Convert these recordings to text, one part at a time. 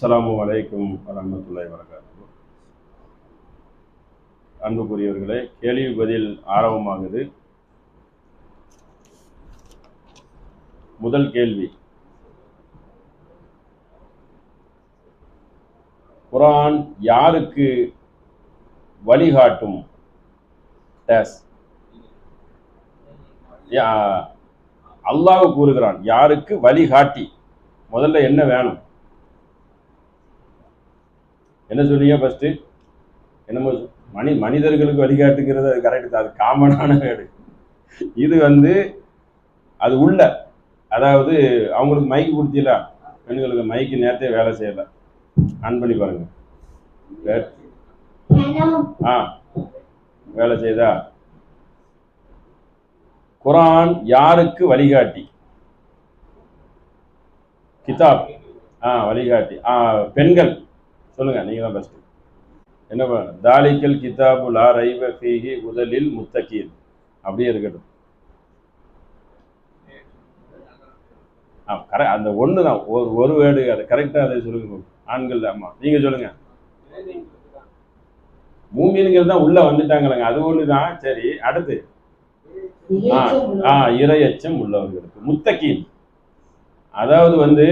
அஸ்லாம் வலைக்கும் வரமத்துல்லாஹி வரகாத்து அன்புக்குரியவர்களே கேள்வி பதில் ஆரம்பமாகுது. முதல் கேள்வி. குரான் யாருக்கு வழிகாட்டும்? டேஸ் யா- அல்லாஹ் கூறுகிறான் யாருக்கு வழிகாட்டி? முதல்ல என்ன வேணும்? என்ன சொன்னீங்க ஃபஸ்ட்டு என்னமோ மனி மனிதர்களுக்கு வழிகாட்டுங்கிறது அது கரெக்ட் தான். அது காமனான வேடு. இது வந்து அது உள்ள. அதாவது அவங்களுக்கு மைக்கு கொடுத்தீல பெண்களுக்கு மைக்கு நேரத்தே வேலை செய்யல. ஆன் பண்ணி பாருங்க. ஆ வேலை செய்தா? குரான் யாருக்கு வழிகாட்டி? கிதாப். ஆ வழிகாட்டி. ஆ பெண்கள். சொல்லுங்க நீங்க தான் என்ன பண்ண தாலிக்கல் கிதாபு லா ரைவ ஃபீஹி முதலில் முத்தகீன் அப்படியே இருக்கட்டும். ஆ கரெக்ட் அந்த ஒன்று தான். ஒரு ஒரு வேர்டு அது கரெக்டாக அதை சொல்லுங்க ஆண்கள் ஆமாம் நீங்கள் சொல்லுங்க. மூமின்கள் தான் உள்ள வந்துட்டாங்களங்க. அது ஒன்று தான். சரி அடுத்து. ஆ ஆ இரையச்சம் உள்ளவர்களுக்கு. முத்தகீன் அதாவது வந்து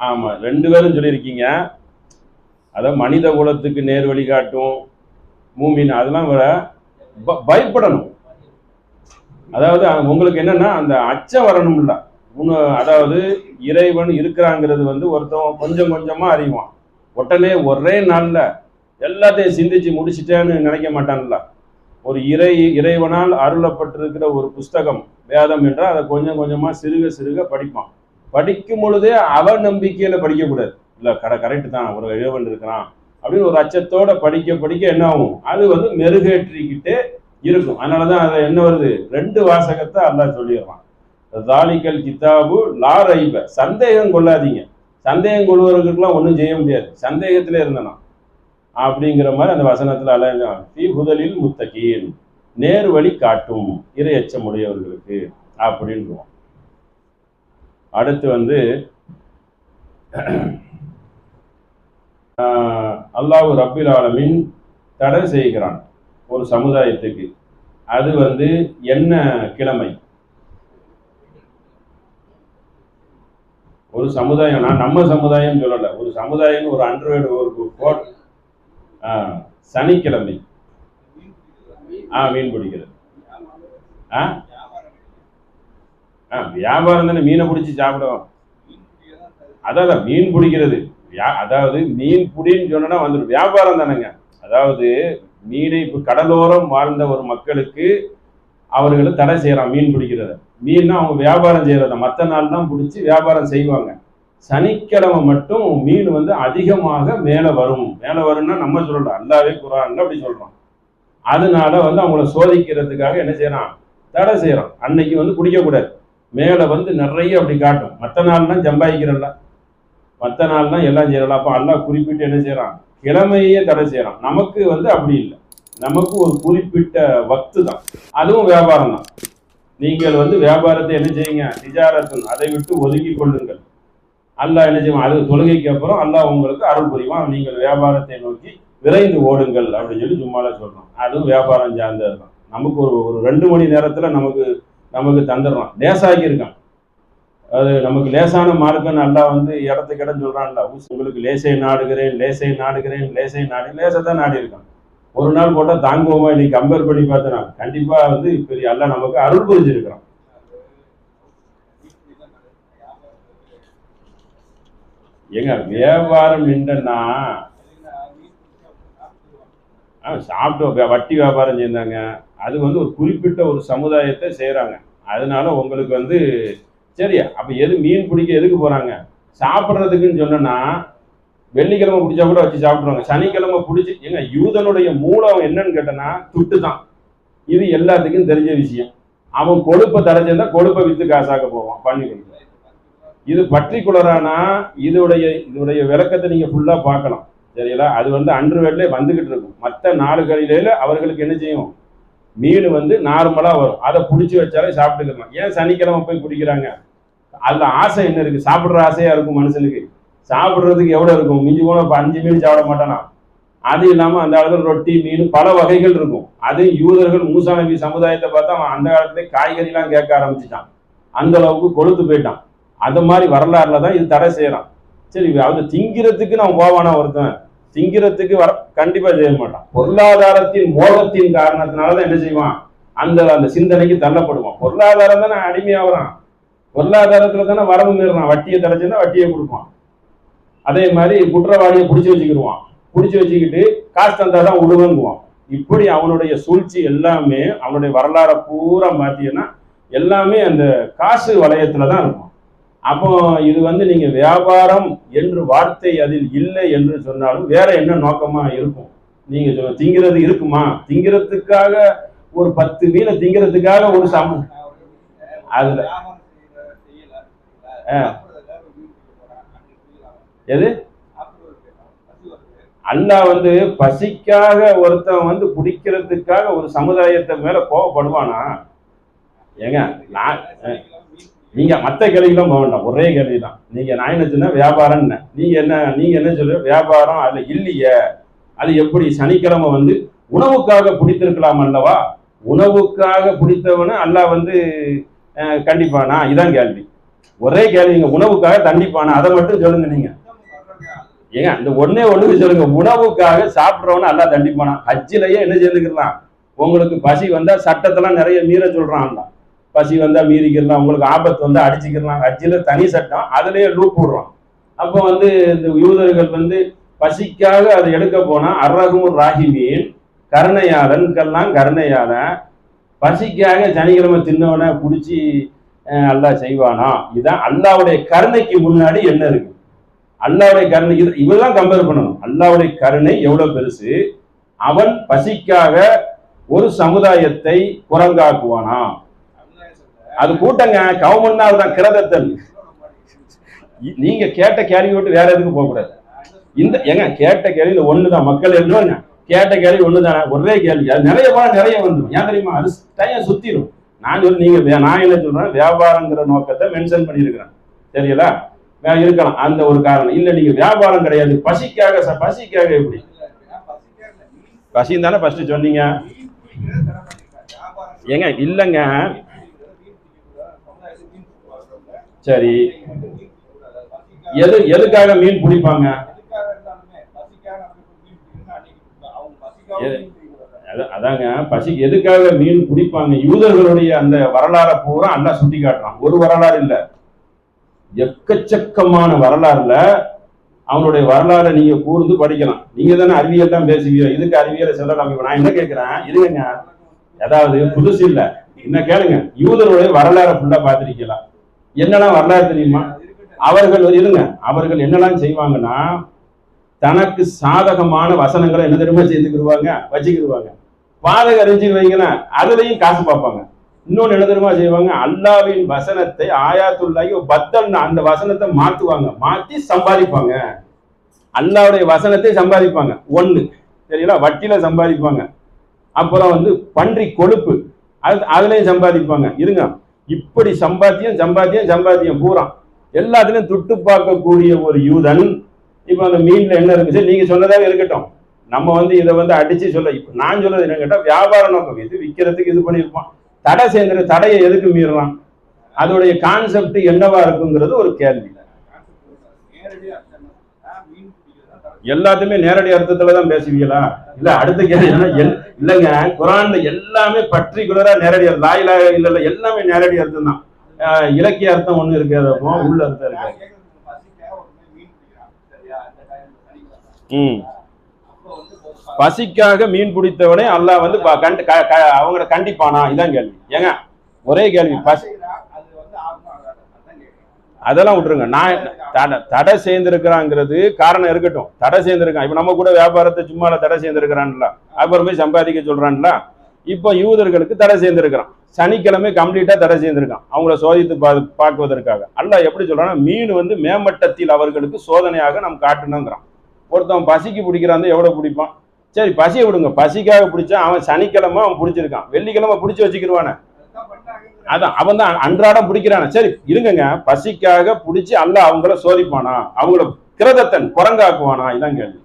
ஆமா ரெண்டு பேரும் சொல்லியிருக்கீங்க. அதாவது மனித குலத்துக்கு நேர் வழிகாட்டும் மூமின் அதெல்லாம் வர பயப்படணும். அதாவது உங்களுக்கு என்னன்னா அந்த அச்சம் வரணும்ல. உன்னு அதாவது இறைவன் இருக்கிறாங்கிறது வந்து ஒருத்தன் கொஞ்சம் கொஞ்சமா அறிவான். உடனே ஒரே நாள்ல எல்லாத்தையும் சிந்திச்சு முடிச்சிட்டேன்னு நினைக்க மாட்டான்ல. ஒரு இறை இறைவனால் அருளப்பட்டிருக்கிற ஒரு புஸ்தகம் வேதம் என்றால் அதை கொஞ்சம் கொஞ்சமா சிறுக சிறுக படிப்பான். படிக்கும் பொழுதே அவ நம்பிக்கையில படிக்கக்கூடாது. இல்லை கர கரெக்ட் தான் ஒரு இறைவன் இருக்கிறான். அப்படின்னு ஒரு அச்சத்தோட படிக்க படிக்க என்ன ஆகும்? அது வந்து மெருகேற்றிக்கிட்டே இருக்கும். அதனாலதான் அதை என்ன வருது? ரெண்டு வாசகத்தை அல்லா சொல்லிடுறான். தாலிக்கல் கித்தாபு லா ரைப சந்தேகம் கொள்ளாதீங்க. சந்தேகம் கொள்வதற்குலாம் ஒன்றும் செய்ய முடியாது. சந்தேகத்திலே இருந்தனா? அப்படிங்கிற மாதிரி அந்த வசனத்தில் அல்லாஹ் தீ புதலில் முத்தகீன். நேர் வழி காட்டும். இரையச்சம் உடையவர்களுக்கு அப்படின்றோம் அடுத்து வந்து அல்லாஹ் ரப்பில் ஆலமின் தடை செய்கிறான் ஒரு சமுதாயத்துக்கு. அது வந்து என்ன கிழமை? ஒரு சமுதாயம் நான் நம்ம சமுதாயம் சொல்லலை. ஒரு சமுதாயம் ஒரு அன்றாட ஒரு கோட் ஆஹ், சனிக்கிழமை. ஆ மீன் பிடிக்கிறது. ஆ ஆ வியாபாரம் தானே மீனை பிடிச்சி சாப்பிடுவோம் அதான், மீன் பிடிக்கிறது. வியா- அதாவது மீன் பிடின்னு சொன்னா வந்துடும் வியாபாரம் தானேங்க. அதாவது மீனை இப்போ கடலோரம் வாழ்ந்த ஒரு மக்களுக்கு அவர்களை தடை செய்யறான் மீன் பிடிக்கிறத. மீன்னா அவங்க வியாபாரம் செய்யறத. மற்ற நாள் தான் பிடிச்சி வியாபாரம் செய்வாங்க. சனிக்கிழமை மட்டும் மீன் வந்து அதிகமாக மேலே வரும். மேலே வரும்னா நம்ம சொல்லலாம் அல்லாவே குரான்ல அப்படி சொல்றோம். அதனால வந்து அவங்கள சோதிக்கிறதுக்காக என்ன செய்யறான்? தடை செய்யறான். அன்னைக்கு வந்து பிடிக்கக்கூடாது மேலே வந்து நிறைய அப்படி காட்டும். மற்ற நாள்லாம் ஜம்பாய்க்கிறல்ல. மற்ற நாள்லாம் எல்லாம் செய்யலாம் அப்போ அல்லாஹ் குறிப்பிட்டு என்ன செய்யறான்? கிழமையே தடை செய்யறான். நமக்கு வந்து அப்படி இல்லை. நமக்கு ஒரு குறிப்பிட்ட வக்து தான். அதுவும் வியாபாரம் தான். நீங்கள் வந்து வியாபாரத்தை என்ன செய்யுங்க? நிஜாரத்தன் அதை விட்டு ஒதுக்கி கொள்ளுங்கள். அல்லாஹ் என்ன செய்வான்? அது தொழுகைக்கு அப்புறம் அல்லாஹ் உங்களுக்கு அருள் புரிவான். நீங்கள் வியாபாரத்தை நோக்கி விரைந்து ஓடுங்கள் அப்படின்னு சொல்லி சும்மால சொல்கிறோம் அதுவும் வியாபாரம் சார்ந்தது தான் நமக்கு ஒரு ஒரு ரெண்டு மணி நேரத்தில் நமக்கு நமக்கு தந்துடுறான். லேசாகி இருக்கான். அது நமக்கு லேசான மார்க்கம் நல்லா வந்து இடத்துக்கு இடம் சொல்றான்ல உங்களுக்கு லேசை நாடுகிறேன் லேசை நாடுகிறேன் லேசை நாடு லேசை தான் நாடி இருக்கான் ஒரு நாள் போட்டால் தாங்குவோமா இன்னைக்கு கம்பேர் பண்ணி பார்த்தனா. கண்டிப்பா வந்து பெரிய எல்லாம் நமக்கு அருள் புரிஞ்சிருக்கிறான். ஏங்க வியாபாரம் என்னன்னா ஆ, சாப்பிட்டு வட்டி வியாபாரம் செய்தாங்க. அது வந்து ஒரு குறிப்பிட்ட ஒரு சமுதாயத்தை செய்கிறாங்க அதனால உங்களுக்கு வந்து சரி அப்போ எது மீன் பிடிக்க எதுக்கு போகிறாங்க சாப்பிட்றதுக்குன்னு சொன்னோன்னா வெள்ளிக்கிழமை பிடிச்சா கூட வச்சு சாப்பிட்ருவாங்க சனிக்கிழமை பிடிச்சி ஏங்க யூதனுடைய மூலம் என்னன்னு கேட்டனா துட்டு தான் இது எல்லாத்துக்கும் தெரிஞ்ச விஷயம். அவன் கொழுப்பை தடைச்சிருந்தா கொழுப்பை விற்று காசாக்க போவான். பண்ணி கொடுக்க இது பர்டிகுலரானா இதோடைய இதோடைய விளக்கத்தை நீங்கள் ஃபுல்லாக பார்க்கலாம் சரிங்களா? அது வந்து அன்று வேலையிலே வந்துகிட்டு இருக்கும். மற்ற நாடுகளிலே அவர்களுக்கு என்ன செய்யும்? மீன் வந்து நார்மலாக வரும். அதை பிடிச்சி வச்சாலே சாப்பிட்டுக்கலாம். ஏன் சனிக்கிழமை போய் பிடிக்கிறாங்க? அதில் ஆசை என்ன இருக்கு? சாப்பிட்ற ஆசையா இருக்கும் மனுஷனுக்கு. சாப்பிட்றதுக்கு எவ்வளோ இருக்கும்? மிஞ்சி போனால் இப்போ அஞ்சு மீன் சாப்பிட மாட்டானா? அது இல்லாமல் அந்த காலத்தில் ரொட்டி மீன் பல வகைகள் இருக்கும். அது யூதர்கள் மூசா நபி சமுதாயத்தை பார்த்தா அவன் அந்த காலத்துலேயே காய்கறிலாம் கேட்க ஆரம்பிச்சிட்டான். அந்த அளவுக்கு கொழுத்து போயிட்டான். அந்த மாதிரி வரலாறுல தான் இது தடை செய்யறான். சரி அவன் திங்கிறதுக்கு நான் போவானா ஒருத்தன்? திங்கிறதுக்கு வர கண்டிப்பா செய்ய மாட்டான். பொருளாதாரத்தின் மோகத்தின் காரணத்தினால தான் என்ன செய்வான்? அந்த அந்த சிந்தனைக்கு தள்ளப்படுவான். பொருளாதாரம் தான் நான் அடிமையாகிறான் பொருளாதாரத்துல தானே வரவு மீறான் வட்டியை தடைச்சுன்னா வட்டியை கொடுப்பான். அதே மாதிரி குற்றவாளியை பிடிச்சி வச்சுக்கிடுவான் பிடிச்சி வச்சுக்கிட்டு காசு தந்தா தான் விடுவேங்குவான் இப்படி அவனுடைய சூழ்ச்சி எல்லாமே அவனுடைய வரலாறை பூரா பார்த்தீங்கன்னா எல்லாமே அந்த காசு வளையத்துல தான் இருக்கும். அப்போ இது வந்து நீங்க வியாபாரம் என்று வார்த்தை அதில் இல்லை என்று சொன்னாலும் வேற என்ன நோக்கமா இருக்கும்? நீங்க சொல்ல திங்கிறது இருக்குமா? திங்கிறதுக்காக ஒரு பத்து மீனை திங்கிறதுக்காக ஒரு சம அதுல. எது? அல்லாஹ் வந்து பசிக்காக ஒருத்தன் வந்து குடிக்கிறதுக்காக ஒரு சமுதாயத்தை மேல கோவப்படுவானா? ஏங்க நான் நீங்க மத்த கேள்விக்கெல்லாம் போக வேண்டாம். ஒரே கேள்வி தான் நீங்க நான் என்ன சொன்ன வியாபாரம் நீங்க என்ன நீங்க என்ன சொல்ற? வியாபாரம் அதுல இல்லையே. அது எப்படி? சனிக்கிழமை வந்து உணவுக்காக பிடித்திருக்கலாம் அல்லவா? உணவுக்காக பிடித்தவன அல்லாஹ் வந்து கண்டிப்பானா? இதான் கேள்வி. ஒரே கேள்விங்க உணவுக்காக தண்டிப்பானா? அதை மட்டும் சொல்லுங்க நீங்க. ஏங்க இந்த ஒன்னே ஒண்ணுக்கு சொல்லுங்க. உணவுக்காக சாப்பிட்றவன எல்லாம் பானா ஹஜ்ஜிலேயே என்ன சேர்ந்துக்கலாம் உங்களுக்கு பசி வந்தா சட்டத்தெல்லாம் நிறைய மீற சொல்றான் பசி வந்தா மீறிக்கிறலாம் உங்களுக்கு ஆபத்து வந்தா அடிச்சுக்கிறலாம் ஹஜ்ஜில தனி சட்டம் அதுலயே லூப் விடுறோம் அப்போ வந்து இந்த யூதர்கள் வந்து பசிக்காக அதை எடுக்க போனா அர்ரகும் ராஹிமீன் கருணையாளன்கெல்லாம் கருணையாளன் பசிக்காக சனிக்கிழமை தின்னவனை பிடிச்சி அல்லாஹ் செய்வானா? இதான் அல்லாவுடைய கருணைக்கு முன்னாடி என்ன இருக்கு? அல்லாவுடைய கருணை இது இவெல்லாம் கம்பேர் பண்ணணும். அல்லாவுடைய கருணை எவ்வளவு பெருசு? அவன் பசிக்காக ஒரு சமுதாயத்தை குரங்காக்குவானா? அது கூட்டங்க கவர்மெண்ட் தான் கிரதத்தல் நீங்க கேட்ட கேள்வி விட்டு வேற எதுக்கும் போக கூடாது. இந்த ஏங்க கேட்ட கேள்வி இந்த ஒண்ணுதான். மக்கள் எழுதுவாங்க கேட்ட கேள்வி ஒண்ணுதானே? ஒரே கேள்வி. அது நிறைய போனா நிறைய வந்துடும். ஏன் தெரியுமா? அது டைம் சுத்திடும் நான் சொல்லி நீங்க வே- நான் என்ன சொல்றேன்? வியாபாரங்கிற நோக்கத்தை மென்ஷன் பண்ணியிருக்கிறேன். சரிங்களா இருக்கலாம். அந்த ஒரு காரணம். இல்ல நீங்க வியாபாரம் கிடையாது. பசிக்காக ச- பசிக்காக எப்படி? பசின்னு தானே ஃபர்ஸ்ட் சொன்னீங்க. ஏங்க இல்லைங்க. சரி. எது எதுக்காக மீன் பிடிப்பாங்க? அதாங்க பசி எதுக்காக மீன் பிடிப்பாங்க யூதர்களுடைய அந்த வரலாறை பூரா அல்லா சுட்டி காட்டுறான். ஒரு வரலாறு இல்ல. எக்கச்சக்கமான வரலாறுல அவனுடைய வரலாறை நீங்க கூர்ந்து படிக்கலாம். நீங்க தானே அறிவியல் தான் பேசுவீங்க. இதுக்கு அறிவியலை சொல்லலாம். இப்ப நான் என்ன கேட்கிறேன்? இருங்க அதாவது புதுசு இல்ல. என்ன கேளுங்க. யூதருடைய வரலாறை ஃபுல்லா பார்த்திருக்கலாம் என்னெல்லாம் வரலாறு தெரியுமா? அவர்கள் இருங்க. அவர்கள் என்னெல்லாம் செய்வாங்கன்னா தனக்கு சாதகமான வசனங்களை என்ன தெரியுமா செய்துக்கிடுவாங்க வச்சுக்கிடுவாங்க பாதக அறிஞ்சு வைங்கன்னா அதுலயும் காசு பார்ப்பாங்க. இன்னொன்னு என்ன தெரியுமா செய்வாங்க? அல்லாவின் வசனத்தை ஆயாத்துள்ளாகி பத்தல் அந்த வசனத்தை மாத்துவாங்க. மாத்தி சம்பாதிப்பாங்க. அல்லாவுடைய வசனத்தை சம்பாதிப்பாங்க. ஒண்ணு. சரிங்களா? வட்டியில சம்பாதிப்பாங்க. அப்புறம் வந்து பன்றி கொழுப்பு. அது அதுலயும் சம்பாதிப்பாங்க. இருங்க. இப்படி சம்பாத்தியம் சம்பாத்தியம் சம்பாத்தியம் பூரா. எல்லாத்துலயும் துட்டு பார்க்கக்கூடிய ஒரு யூதன் இப்போ அந்த மீன்ல என்ன இருக்குது நீங்கள் நீங்க சொன்னதாக இருக்கட்டும். நம்ம வந்து இதை வந்து அடிச்சு சொல்ல இப்போ நான் சொல்றது என்ன கேட்டா வியாபார நோக்கம். இது விற்கிறதுக்கு இது பண்ணியிருப்பான். தடை சேர்ந்துரு தடையை எதுக்கு மீறலாம்? அதோடைய கான்செப்ட் என்னவா இருக்குங்கிறது ஒரு கேள்வி. எல்லாத்தையுமே நேரடி அர்த்தத்துல தான் பேசுவீங்களா? இல்ல அடுத்த கேள்வி எல்- இல்லைங்க குரான்ல எல்லாமே பர்டிகுலரா நேரடி அர்த்தம். லாயிலா இல்ல இல்ல எல்லாமே நேரடி அர்த்தம் தான் இலக்கிய அர்த்தம் ஒண்ணு இருக்கு உள்ள அர்த்தம் இருக்கு. பசிக்காக மீன் பிடித்தவனே அல்லாஹ் வந்து ப- கண்டு க- க- அவங்கள கண்டிப்பானா? இதான் கேள்வி. ஏங்க ஒரே கேள்வி. பசி அதெல்லாம் விட்டுருங்க. நான் தடை தடை சேர்ந்திருக்கிறாங்கிறது காரணம் இருக்கட்டும். தடை சேர்ந்திருக்கான். இப்போ நம்ம கூட வியாபாரத்தை சும்மால தடை சேர்ந்திருக்கிறான்ல. அப்புறம் போய் சம்பாதிக்க சொல்றான்ல. இப்போ யூதர்களுக்கு தடை சேர்ந்திருக்கிறான். சனிக்கிழமை கம்ப்ளீட்டா தடை சேர்ந்திருக்கான். அவங்கள சோதித்து பா பார்க்குவதற்காக. அல்ல எப்படி சொல்றான்னா மீன் வந்து மேம்பட்டத்தில் அவர்களுக்கு சோதனையாக நாம் காட்டணுங்கிறான். ஒருத்தன் பசிக்கு பிடிக்கிறான் எவ்வளவு பிடிப்பான்? சரி பசியை விடுங்க. பசிக்காக பிடிச்சா அவன் சனிக்கிழமை அவன் பிடிச்சிருக்கான். வெள்ளிக்கிழமை பிடிச்சி வச்சுக்கிடுவானே அதான் அவன் தான் அன்றாடம் பிடிக்கிறானே. சரி இருங்கங்க. பசிக்காக பிடிச்சி அல்ல அவங்கள சோதிப்பானா? அவங்கள கிரதத்தன் குரங்காக்குவானா? இதான் கேள்வி.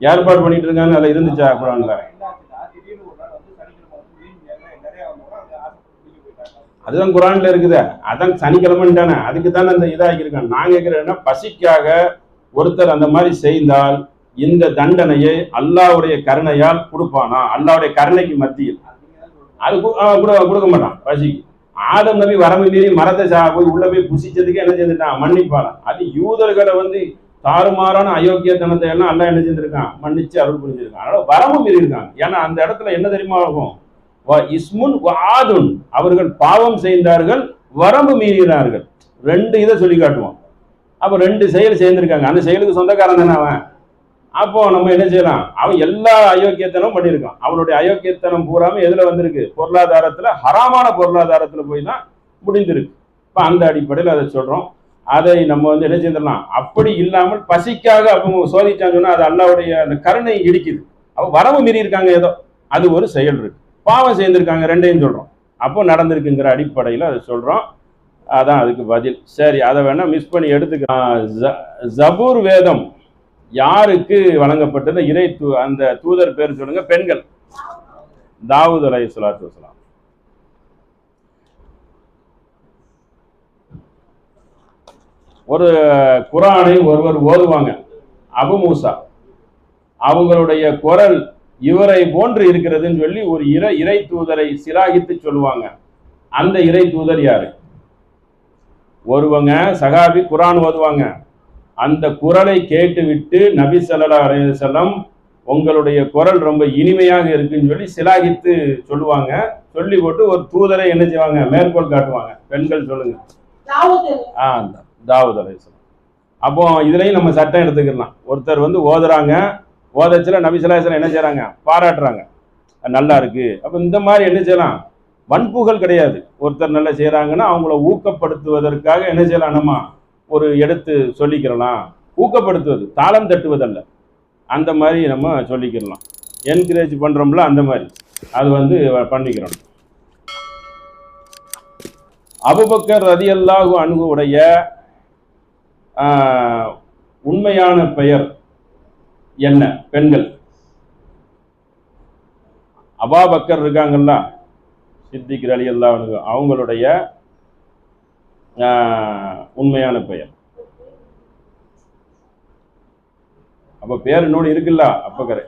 ஏற்பாடு பண்ணிட்டு இருக்காங்க. அதில் இருந்துச்சா குரான்ல என்னாச்சுன்னா திடீர்னு ஒரு நாள் வந்து சனிக்கிழமை வந்து மீன் நிறைய நிறைய வந்தவங்க அவங்க ஆசைப்பட்டு பிடிக்க போயிட்டாங்க அதுதான் குரான்ல இருக்குது. அதான் சனிக்கிழமைன்னு அதுக்கு தானே அந்த இதாகிருக்கான் நான் கேட்கிறேன்னா பசிக்காக ஒருத்தர் அந்த மாதிரி செய்தால் இந்த தண்டனையை அல்லாவுடைய கருணையால் கொடுப்பானா? அல்லாவுடைய கருணைக்கு மத்தியில். அது கூட கொடுக்க மாட்டான். பசிக்கு. ஆதம் நபி வரம்பு மீறி மரத்தை சா போய் உள்ள போய் புசிச்சதுக்கு என்ன செஞ்சுட்டான்? மன்னிப்பாளாம் அது யூதர்களை வந்து தாறுமாறான அயோக்கியத்தனத்தை எல்லாம் எல்லாம் என்ன செஞ்சிருக்கான்? மன்னிச்சு அருள் புரிஞ்சிருக்கான். அதனால வரம்பு மீறி இருக்காங்க ஏன்னா அந்த இடத்துல என்ன தெரியுமா ஆகும்? இஸ்முன் வாதுன் ஆதுன். அவர்கள் பாவம் செய்தார்கள் வரம்பு மீறினார்கள். ரெண்டு இதை சொல்லி காட்டுவோம். அப்போ ரெண்டு செயல் சேர்ந்திருக்காங்க. அந்த செயலுக்கு சொந்தக்காரன் தானே அவன்? அப்போ நம்ம என்ன செய்யலாம்? அவன் எல்லா அயோக்கியத்தனமும் பண்ணியிருக்கான். அவனுடைய அயோக்கியத்தனம் பூராம எதுல வந்திருக்கு? பொருளாதாரத்துல ஹராமான பொருளாதாரத்துல போய் தான் முடிந்திருக்கு. இப்போ அந்த அடிப்படையில் அதை சொல்றோம். அதை நம்ம வந்து என்ன செஞ்சிடலாம்? அப்படி இல்லாமல் பசிக்காக அவங்க சோதிச்சான்னு சொன்னா அது அல்லாவுடைய அந்த கருணை இடிக்குது. அவன் வரவு மீறி இருக்காங்க ஏதோ. அது ஒரு செயல் இருக்கு. பாவம் செய்திருக்காங்க ரெண்டையும் சொல்றோம். அப்போ நடந்திருக்குங்கிற அடிப்படையில் அதை சொல்றோம். அதான் அதுக்கு பதில். சரி அதை வேணா மிஸ் பண்ணி எடுத்துக்கலாம். ஜபூர் வேதம் யாருக்கு வழங்கப்பட்டது? இறை தூ அந்த தூதர் பேர் சொல்லுங்க பெண்கள். தாவூத் அலை சலாத்து வசலாம் ஒரு குரானை ஒருவர் ஓதுவாங்க. அபு மூசா. அவங்களுடைய குரல் இவரை போன்று இருக்கிறதுன்னு சொல்லி ஒரு இறை இறை தூதரை சிலாகித்து சொல்லுவாங்க. அந்த இறை தூதர் யாரு? ஒருவங்க சகாபி குரான் ஓதுவாங்க. அந்த குரலை கேட்டுவிட்டு நபி அலைஹி வஸல்லம் உங்களுடைய குரல் ரொம்ப இனிமையாக இருக்குன்னு சொல்லி சிலாகித்து சொல்லுவாங்க. சொல்லி போட்டு ஒரு தூதரை என்ன செய்வாங்க? மேற்கோள் காட்டுவாங்க. பெண்கள் சொல்லுங்க. தாவூது ஆ தாவூத் அலைஹிஸ்ஸலாம் அப்போ இதுலயும் நம்ம சட்டம் எடுத்துக்கலாம். ஒருத்தர் வந்து ஓதுறாங்க. ஓதச்சில நபி என்ன செய்கிறாங்க பாராட்டுறாங்க. நல்லா இருக்கு. அப்போ இந்த மாதிரி என்ன செய்யலாம்? வன்புகள் கிடையாது. ஒருத்தர் நல்லா செய்கிறாங்கன்னா அவங்கள ஊக்கப்படுத்துவதற்காக என்ன செய்யலாம் நம்ம ஒரு எடுத்து சொல்லிக்கிறலாம். ஊக்கப்படுத்துவது தாளம் தட்டுவதல்ல. அந்த மாதிரி நம்ம சொல்லிக்கிறலாம். என்கரேஜ் பண்ணுறோம்ல அந்த மாதிரி. அது வந்து பண்ணிக்கிறோம். அபுபக்கர் ரதியல்லாஹு அன்ஹு உடைய உண்மையான பெயர் என்ன? பெண்கள். அபாபக்கர் இருக்காங்கல்ல? சித்திக் அலி அல்லாஹ் அவங்களுடைய ஆஹ், உண்மையான பெயர். அப்ப பேர் இன்னொன்று இருக்குல்ல அப்பக்கரை.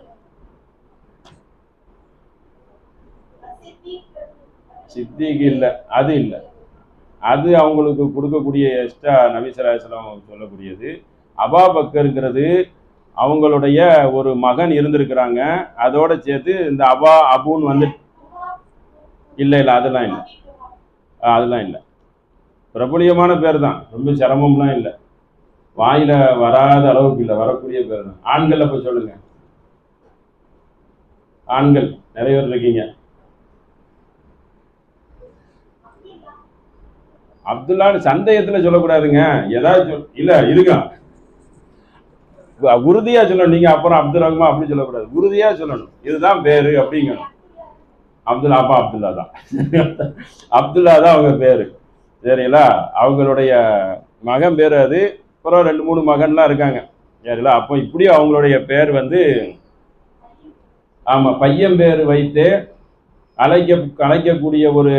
சித்திக்கு இல்லை அது இல்லை. அது அவங்களுக்கு கொடுக்கக்கூடிய எக்ஸ்ட்ரா நபிசராசலம் சொல்லக்கூடியது. அபாபக்கருங்கிறது அவங்களுடைய ஒரு மகன் இருந்திருக்கிறாங்க. அதோட சேர்த்து இந்த அபா அபுன்னு வந்து இல்லை இல்லை அதெல்லாம் இல்லை. அதெல்லாம் இல்லை. பிரபலியமான பேர் தான் ரொம்ப சிரமம்லாம் இல்லை. வாயில வராத அளவுக்கு இல்லை. வரக்கூடிய பேர் தான் ஆண்கள் அப்போ சொல்லுங்க. ஆண்கள் நிறைய பேர் இருக்கீங்க. அப்துல்லான்னு சந்தேகத்துல சொல்லக்கூடாதுங்க. ஏதாவது சொல் இல்ல இருக்கான். உறுதியாக சொல்லணும். நீங்கள் அப்புறம் அப்துல் ரஹ்மான் அப்படி சொல்லக்கூடாது. உறுதியாக சொல்லணும். இதுதான் பேர் அப்படிங்கணும். அப்துல்லா அப்பா அப்துல்லா தான். அப்துல்லா தான் அவங்க பேர். சரிங்களா? அவங்களுடைய மகன் பேர் அது. அப்புறம் ரெண்டு மூணு மகன்லாம் இருக்காங்க. சரிங்களா? அப்போ இப்படி அவங்களுடைய பேர் வந்து ஆமாம் பையன் பேர் வைத்து அழைக்க அழைக்கக்கூடிய ஒரு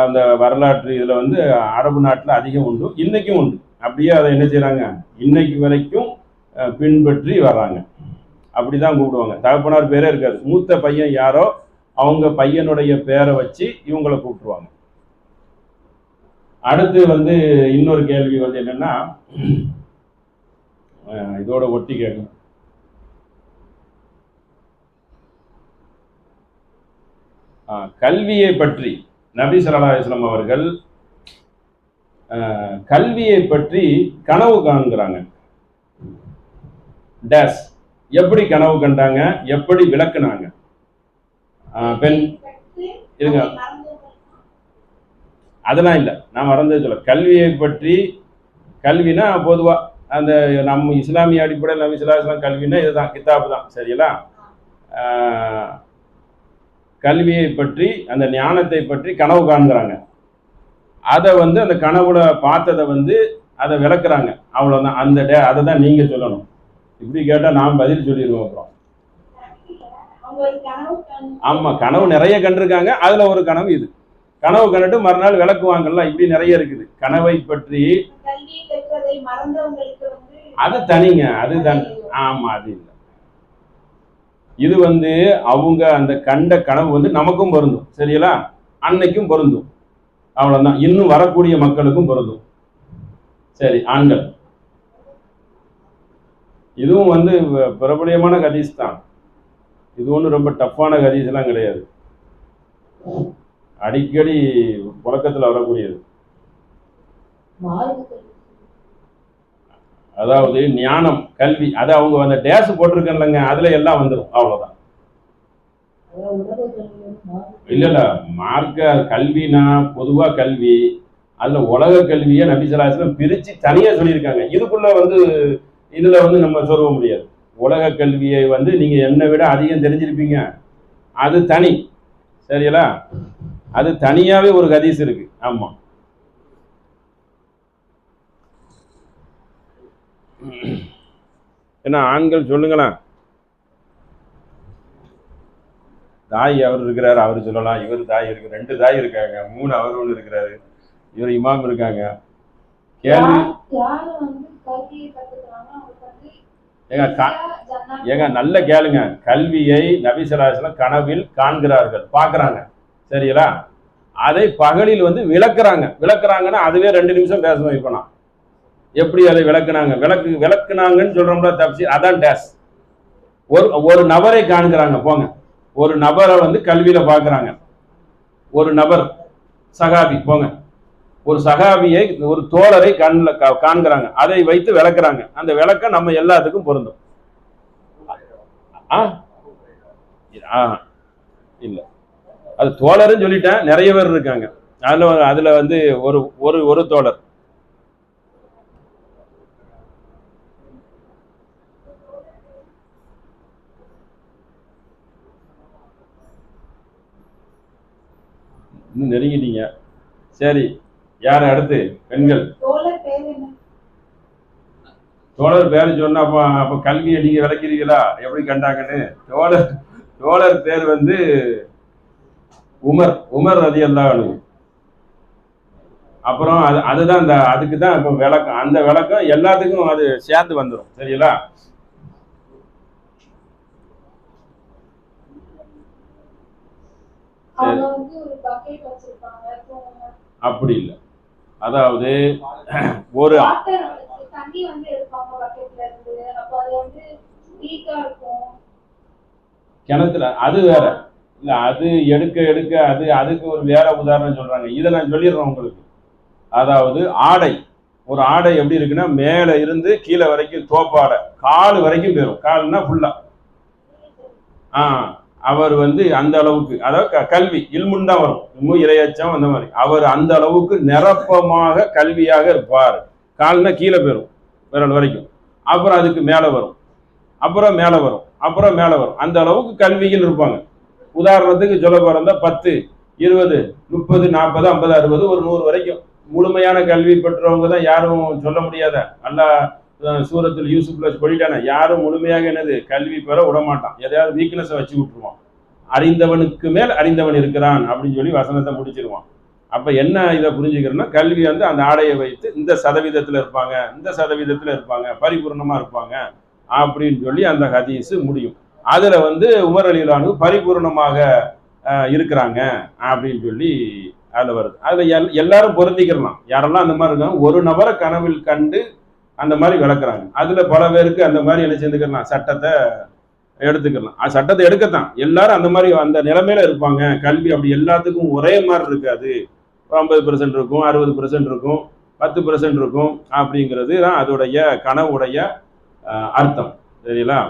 அந்த வரலாற்று இதில் வந்து அரபு நாட்டில் அதிகம் உண்டு. இன்னைக்கும் உண்டு. அப்படியே அதை என்ன செய்கிறாங்க இன்னைக்கு வரைக்கும் பின்பற்றி வர்றாங்க அப்படிதான் கூப்பிடுவாங்க. தகப்பனார் பேரே இருக்காது மூத்த பையன் யாரோ அவங்க பையனுடைய பேரை வச்சு இவங்களை கூப்பிட்டுருவாங்க. அடுத்து வந்து இன்னொரு கேள்வி வந்து என்னன்னா இதோட ஒட்டி கேட்கணும். ஆஹ் கல்வியை பற்றி நபி ஸல்லல்லாஹு அவர்கள் கல்வியை பற்றி கனவு காண்கிறாங்க. டேஸ் எப்படி கனவு கண்டாங்க எப்படி விளக்குனாங்க? பெண் இருங்க. அதெல்லாம் இல்லை. நான் மறந்தது சொல்ல. கல்வியை பற்றி கல்வினா பொதுவாக அந்த நம்ம இஸ்லாமிய அடிப்படையில் நம்ம ஸல்லல்லாஹு கல்வினா இதுதான் கிதாபு தான். சரிங்களா? கல்வியை பற்றி அந்த ஞானத்தை பற்றி கனவு காண்கிறாங்க. அதை வந்து அந்த கனவுல பார்த்ததை வந்து அதை விளக்குறாங்க. அவ்வளோதான் அந்த டே அதை தான் நீங்கள் சொல்லணும். இப்படி கேட்டா நான் பதில் சொல்லிடுவோம் அப்புறம். ஆமாம் கனவு ஆமா கனவு நிறைய கண்டிருக்காங்க. அதுல ஒரு கனவு இது. கனவு கண்டுட்டு மறுநாள் விளக்கு வாங்கலாம். இப்படி நிறைய இருக்குது. கனவை பற்றி அது தனிங்க. அது தனி ஆமா அது இல்லை. இது வந்து அவங்க அந்த கண்ட கனவு வந்து நமக்கும் பொருந்தும். சரிங்களா? அன்னைக்கும் பொருந்தும். அவ்வளவுதான். இன்னும் வரக்கூடிய மக்களுக்கும் பொருந்தும். சரி ஆண்கள். இதுவும் வந்து பிரபலியமான கதீஸ் தான். இது ஒன்றும் ரொம்ப டஃப்பான கதீஸ் எல்லாம் கிடையாது. அடிக்கடி புழக்கத்தில் வரக்கூடியது. அதாவது ஞானம் கல்வி அதை அவங்க அந்த டேஸ் போட்டிருக்கேன்லங்க அதுல எல்லாம் வந்துடும் அவ்வளவுதான். இல்ல இல்ல மார்க்க கல்வினா பொதுவா கல்வி அதுல உலக கல்வியை நபிசலாசலம் பிரிச்சு தனியா சொல்லியிருக்காங்க. இதுக்குள்ள வந்து இதில் வந்து நம்ம சொல்ல முடியாது. உலக கல்வியை வந்து நீங்க என்னை விட அதிகம் தெரிஞ்சிருப்பீங்க. அது தனி. சரிங்களா? அது தனியாவே ஒரு கதீஸ் இருக்கு. ஆமா. ஏன்னா ஆண்கள் சொல்லுங்களேன் தாய் அவர் இருக்கிறாரு அவர் சொல்லலாம். இவர் தாய் இருக்கு ரெண்டு தாய் இருக்காங்க. மூணு அவர் ஒன்று இருக்கிறாரு. இவர் இமாம் இருக்காங்க. கேள்வி யார் யார் வந்து கல்வியை கத்துக்கிறாங்க அவங்களுக்கு வந்து ஏங்க கா- ஏங்க நல்ல கேளுங்க. கல்வியை நபிசராசலம் கனவில் காண்கிறார்கள். பார்க்குறாங்க. சரிங்களா? அதை பகலில் வந்து விளக்குறாங்க. விளக்குறாங்கன்னா அதுவே ரெண்டு நிமிஷம் பேசணும் இப்போ நான். எப்படி அதை விளக்குனாங்க? விளக்கு விளக்குனாங்கன்னு சொல்கிறோம்ல தப்சி அதான் டேஸ். ஒரு ஒரு நபரை காண்கிறாங்க போங்க. ஒரு நபரை வந்து கல்வியில் பார்க்குறாங்க. ஒரு நபர் சகாபி போங்க. ஒரு சகாபியை ஒரு தோழரை கண்ணில் காண்கிறாங்க. அதை வைத்து விளக்குறாங்க. அந்த விளக்க நம்ம எல்லாத்துக்கும் பொருந்தும். ஆ? இல்லை. அது தோழர்னு சொல்லிட்டேன். நிறைய பேர் இருக்காங்க. அதில் அதில் வந்து ஒரு ஒரு ஒரு தோழர். இன்னும் நெருங்கிட்டீங்க. சரி. யார் அடுத்து? பெண்கள். தோழர் பேர் சொன்னா அப்போ அப்போ கல்வியை நீங்க விளக்கிறீங்களா? எப்படி கண்டாங்கன்னு? தோழர் தோழர் பேர் வந்து உமர் உமர் ரதி அல்லாஹ் அப்புறம் அது அதுதான் அந்த அதுக்கு தான் இப்போ விளக்கம். அந்த விளக்கம் எல்லாத்துக்கும் அது சேர்ந்து வந்துடும் சரிங்களா? அப்படி இல்லை. அதாவது ஒரு கிணத்துல அது வேற. இல்ல அது எடுக்க எடுக்க அது அதுக்கு ஒரு வேற உதாரணம் சொல்றாங்க. இதை நான் சொல்லிடுறேன் உங்களுக்கு. அதாவது ஆடை. ஒரு ஆடை எப்படி இருக்குன்னா மேல இருந்து கீழே வரைக்கும் தோப்பாடை. கால் வரைக்கும் போயிடும் கால்னா ஃபுல்லா ஆ. அவர் வந்து அந்த அளவுக்கு அதாவது க- கல்வி இல்முன் தான் வரும். இல்மு இரையச்சம் அந்த மாதிரி. அவர் அந்த அளவுக்கு நிரப்பமாக கல்வியாக இருப்பார். கால்னா கீழே போயிடும் விரல் வரைக்கும். அப்புறம் அதுக்கு மேலே வரும். அப்புறம் மேலே வரும் அப்புறம் மேலே வரும். அந்த அளவுக்கு கல்வியில் இருப்பாங்க. உதாரணத்துக்கு சொல்ல போகிறதா பத்து இருபது முப்பது நாற்பது ஐம்பது அறுபது ஒரு நூறு வரைக்கும். முழுமையான கல்வி பெற்றவங்க தான் யாரும் சொல்ல முடியாத நல்லா சூரத்தில் யூசுப்ல சொல்லிட்டானே யாரும் முழுமையாக என்னது? கல்வி பெற விடமாட்டான். எதையாவது வீக்னஸை வச்சு விட்டுருவான். அறிந்தவனுக்கு மேல் அறிந்தவன் இருக்கிறான் அப்படின்னு சொல்லி வசனத்தை முடிச்சிருவான். அப்போ என்ன இதை புரிஞ்சுக்கிறோன்னா கல்வி வந்து அந்த ஆடையை வைத்து இந்த சதவீதத்தில் இருப்பாங்க இந்த சதவீதத்தில் இருப்பாங்க பரிபூர்ணமாக இருப்பாங்க அப்படின்னு சொல்லி அந்த ஹதீஸு முடியும். அதில் வந்து உமர் அலிலானு பரிபூர்ணமாக இருக்கிறாங்க அப்படின்னு சொல்லி அதில் வருது. அதில் எல் எல்லாரும் பொருந்திக்கிறலாம் யாரெல்லாம் அந்த மாதிரி இருக்காங்க ஒரு நபரை கனவில் கண்டு அந்த மாதிரி விளக்குறாங்க. அதுல பல பேருக்கு அந்த மாதிரி என்ன செஞ்சுக்கலாம் சட்டத்தை எடுத்துக்கலாம். அது சட்டத்தை எடுக்கத்தான். எல்லாரும் அந்த மாதிரி அந்த நிலைமையில இருப்பாங்க. கல்வி அப்படி எல்லாத்துக்கும் ஒரே மாதிரி இருக்காது. ஐம்பது பெர்சன்ட் இருக்கும் அறுபது பெர்சன்ட் இருக்கும் பத்து பெர்சன்ட் இருக்கும் அப்படிங்கிறது தான் அதோடைய கனவுடைய அர்த்தம். சரிங்களா?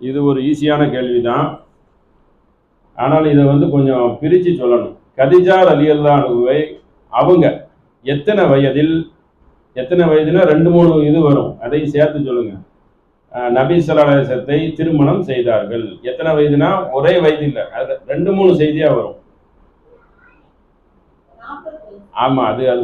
இது ஒரு ஈஸியான கேள்விதான். ஆனால் இதை வந்து கொஞ்சம் பிரித்து சொல்லணும். கதிஜார் அலியல்லானுவை அவங்க எத்தனை வயதில் எத்தனை வயதுல ரெண்டு மூணு இது வரும். அதையும் சேர்த்து சொல்லுங்க. அஹ், நபி சலாசத்தை திருமணம் செய்தார்கள். எத்தனை வயதுனா ஒரே வயது இல்லை அது ரெண்டு மூணு செய்தியா வரும். ஆமா அது அது